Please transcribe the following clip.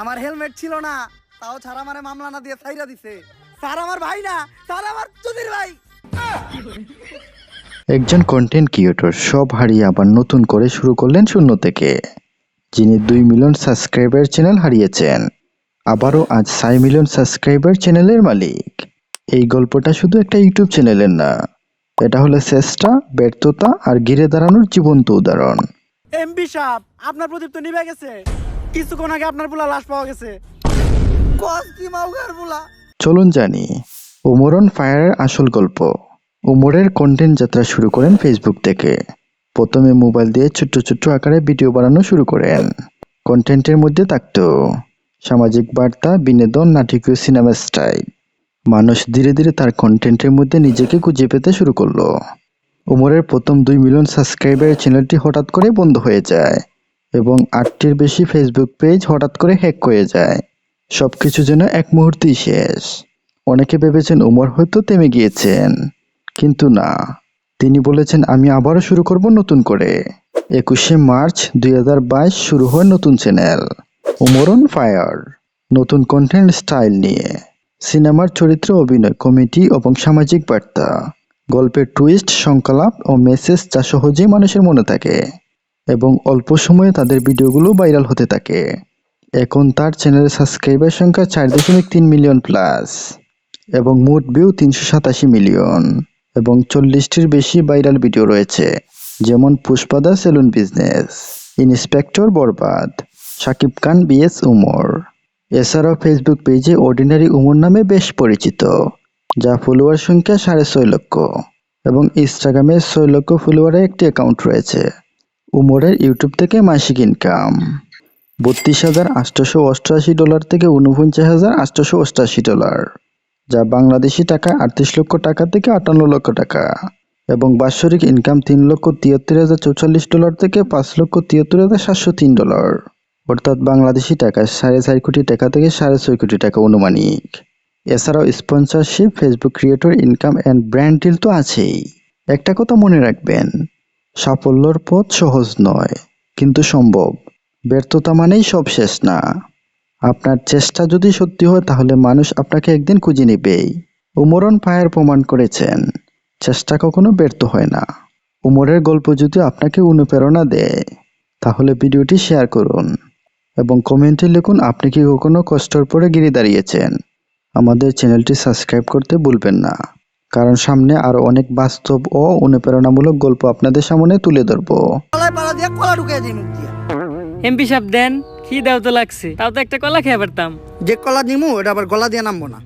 আমার হেলমেট ছিল না তাও ছাড়া মানে মামলা না দিয়ে সাইরা দিছে। স্যার আমার ভাই না স্যার আমার চুদির ভাই। একজন কন্টেন্ট ক্রিয়েটর সব হারিয়ে আবার নতুন করে শুরু করলেন শূন্য থেকে। যিনি দুই মিলিয়ন সাবস্ক্রাইবার চ্যানেল হারিয়েছেন আবারও আজ ছয় মিলিয়ন সাবস্ক্রাইবার চ্যানেলের মালিক। এই গল্পটা শুধু একটা ইউটিউব চ্যানেলের না এটা হলো চেষ্টা ব্যর্থতা আর ঘিরে দাঁড়ানোর জীবন্ত উদাহরণ। এমপি সাহেব আপনার প্রদীপ তো নিভে গেছে। কিছুক্ষণ আগে আপনার পোলা লাশ পাওয়া গেছে। কস কি মাউগার পোলা চলুন জানি উমরন ফায়ারের আসল গল্প। উমরের কন্টেন্ট যাত্রা শুরু করেন ফেসবুক থেকে। প্রথমে মোবাইল দিয়ে ছোট্ট ছোট্ট আকারে ভিডিও বানানো শুরু করেন। কন্টেন্টের মধ্যে থাকতো সামাজিক বার্তা বিনোদন নাটকীয় সিনেমা স্টাইল মানুষ ধীরে ধীরে তার কন্টেন্টের মধ্যে নিজেকে খুঁজে পেতে শুরু করল। উমরের প্রথম দুই মিলিয়ন সাবস্ক্রাইবারের চ্যানেলটি হঠাৎ করে বন্ধ হয়ে যায়। এবং আটটির বেশি ফেসবুক পেজ হঠাৎ করে হ্যাক হয়ে যায়। সবকিছু যেন এক মুহূর্তেই শেষ। অনেকে ভেবেছেন উমর হয়তো থেমে গিয়েছেন, কিন্তু না। তিনি বলেছেন, আমি আবারও শুরু করব নতুন করে। একুশে মার্চ দুই হাজার বাইশ শুরু হয় নতুন চ্যানেল উমরন ফায়ার নতুন কন্টেন্ট স্টাইল নিয়ে। সিনেমার চরিত্র অভিনয় কমেডি এবং সামাজিক বার্তা। গল্পের টুইস্ট সংকলাপ ও মেসেজ যা সহজেই মানুষের মনে থাকে। এবং অল্প সময়ে তাদের ভিডিওগুলো ভাইরাল হতে থাকে। এখন তার চ্যানেলের সাবস্ক্রাইবার সংখ্যা চার দশমিক তিন মিলিয়ন প্লাস এবং মোট ভিউ তিনশো সাতাশি মিলিয়ন এবং চল্লিশটির বেশি ভাইরাল ভিডিও রয়েছে, যেমন পুষ্পাদা salon business, inspector Borbaad Shakib Khan BS Umar. এছাড়াও ফেসবুক পেজে অর্ডিনারি উমর নামে বেশ পরিচিত, যা ফলোয়ার সংখ্যা সাড়ে ছয় লক্ষ এবং ইনস্টাগ্রামে ছয় লক্ষ ফলোয়ারের একটি অ্যাকাউন্ট রয়েছে। উমরের ইউটিউব থেকে মাসিক ইনকাম। বত্রিশ হাজার আটশোশো অষ্টআশি ডলার থেকে উনপঞ্চাশ হাজার আটশোশো অষ্টআশি ডলার, যা বাংলাদেশি টাকা আটত্রিশ লক্ষ টাকা থেকে আটান্ন লক্ষ টাকা, এবং বাৎসরিক ইনকাম তিন লক্ষ তিয়াত্তর হাজার চৌচল্লিশ ডলার থেকে পাঁচ লক্ষ তিয়াত্তর হাজার সাতশো তিন ডলার, অর্থাৎ বাংলাদেশি টাকা সাড়ে চার কোটি টাকা থেকে সাড়ে ছয় কোটি টাকা অনুমানিক এছাড়াও sponsorship, Facebook creator, income, and brand deal তো আছেই। একটা কথা মনে রাখবেন সাফল্যর পথ সহজ নয়, কিন্তু সম্ভব। ব্যর্থতা মানেই সব শেষ না। আপনার চেষ্টা যদি সত্যি হয়, তাহলে মানুষ আপনাকে একদিন খুঁজে নেবেই উমরন পায়ের প্রমাণ করেছেন, চেষ্টা কখনো ব্যর্থ হয় না। উমরের গল্প যদি আপনাকে অনুপ্রেরণা দেয়, তাহলে ভিডিওটি শেয়ার করুন এবং কমেন্টে লিখুন, আপনি কি কখনো কষ্টর পরে গিরে দাঁড়িয়েছেন। আমাদের চ্যানেলটি সাবস্ক্রাইব করতে ভুলবেন না। কারণ সামনে আরও অনেক বাস্তব ও অনুপ্রেরণামূলক গল্প আপনাদের সামনে তুলে ধরবো। কলায় পাড়া দিয়ে কলা ঢুকিয়ে দিই এমপি সাহেব দেন কি দাও তো লাগছে তাও তো একটা কলা খেয়ে পারতাম। যে কলা নিমু এটা আবার গলা দিয়ে নামবো না।